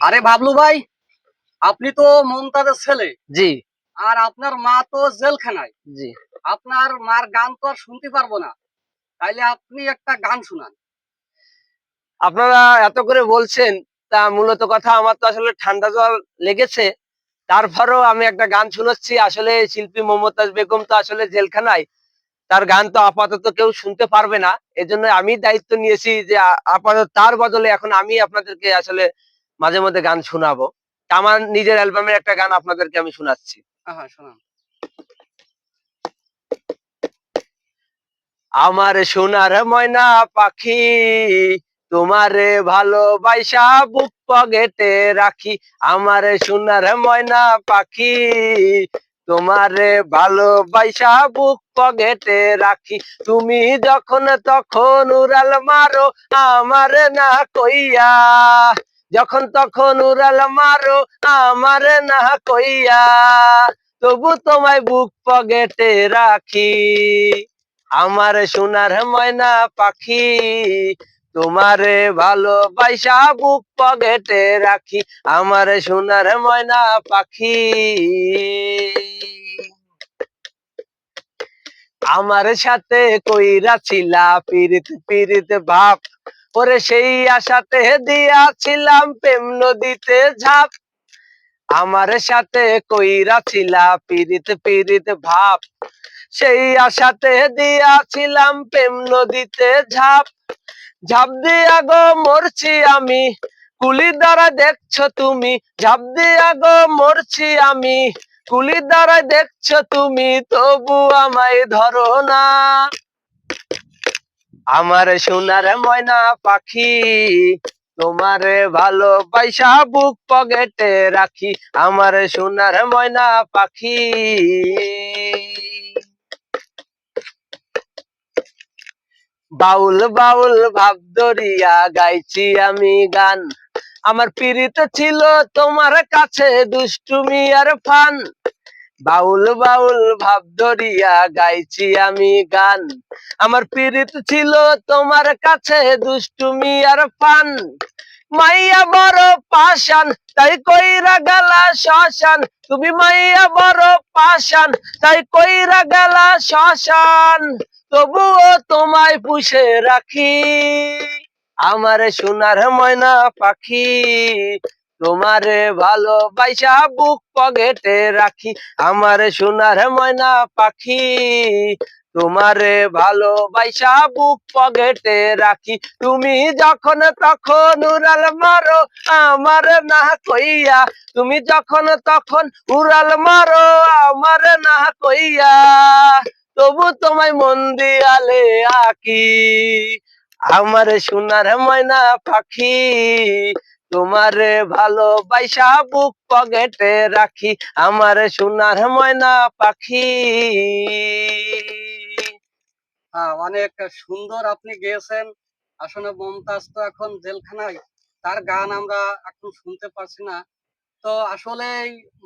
আরে বাবলু ভাই আপনি তো মমতাজের ছেলে। জি। আর আপনার মা তো জেলখানায়। জি। আপনার মার গান তো আর শুনতে পারব না। তাইলে আপনি একটা গান শুনান। আপনারা এত করে বলছেন তা মূলত কথা আমার তো আসলে ঠান্ডা জল লেগেছে। তারপরেও আমি একটা গান শুনাচ্ছি আসলে শিল্পী মমতাজ বেগম তো আসলে জেলখানায়। তার গান তো আপাতত কেউ শুনতে পারবে না। এজন্য আমি দায়িত্ব নিয়েছি যে আপাতত তার বদলে এখন আমি আপনাদেরকে আসলে মাঝে মধ্যে গান শোনাবো। আমার নিজের অ্যালবামের একটা গান আপনাদেরকে আমি শোনাচ্ছি। আমার সোনার ময়না পাখি তোমারে ভালোবাসা বুক পকেটে রাখি। আমার সোনার ময়না পাখি তোমারে ভালোবাসা বুক পকেটে রাখি। তুমি যখন তখন উড়াল মারো আমার না কইয়া যখন তখন উড়াল মারো, আমার না কইয়া। তবু তোমায় বুক পকেটে রাখি। আমার সোনার ময়না পাখি, তোমারে ভালোবাসা বুক পকেটে রাখি। আমার সোনার ময়না পাখি, আমার সাথে কইরা ছিলা পিরিত পিরিত ভাব ওরে সেই আশাতে দিয়াছিলাম প্রেম নদীতে ঝাঁপ। আমার সাথে কইরা ছিলা পিরিত পিরিত ভাব। সেই আশাতে দিয়াছিলাম প্রেম নদীতে ঝাঁপ। ঝাঁপ দিয়া গো মরছি আমি, কুলি দ্বারা দেখছ তুমি। ঝাঁপ দিয়া গো মরছি আমি, কুলি দ্বারা দেখছ তুমি, তবু আমায় ধরো না। আমার সোনার ময়না পাখি, তোমারে ভালোবাসা বুক পকেটে রাখি। আমার সোনার ময়না পাখি। বাউল বাউল ভাব ধরিয়া গাইছি আমি গান। আমার পীড়িত ছিল তোমার কাছে দুষ্টুমি আর ফান। বাউল বাউল ভাব ধরিয়া গাইছি আমি গান। আমার পীড়িত ছিল তোমার কাছে দুষ্টুমি আর ফান। মাইয়া বড় পাশান তাই কইরা গেলা শ্মশান। তুমি মাইয়া বড় পাশান তাই কইরা গেলা শ্মশান। তবুও তোমায় পুষে রাখি, আমার সোনার ময়না পাখি। তোমারে ভালো ভালোবাসা বুক পকেটে রাখি, আমার সোনার ময়না পাখি। তোমারে ভালোবাসা বুক পকেটে রাখি, তুমি যখন তখন উড়াল মারো, আমার না কইয়া। তুমি যখন তখন উড়াল মারো, আমার না কইয়া। তবু তোমায় মন দিয়ালে আকি, আমার সোনার ময়না পাখি। তোমারে ভালোবাসা বুক পকেটে রাখি, আমার সোনার ময়না পাখি। অনেক সুন্দর আপনি গেয়েছেন। আসলে মমতাজ তো এখন জেলখানায়, তার গান আমরা এখন শুনতে পারছি না। তো আসলে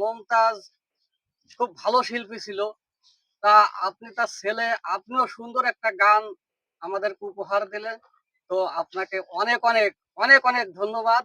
মমতাজ খুব ভালো শিল্পী ছিল। তা আপনি তার ছেলে, আপনিও সুন্দর একটা গান আমাদেরকে উপহার দিলেন। তো আপনাকে অনেক অনেক অনেক অনেক ধন্যবাদ।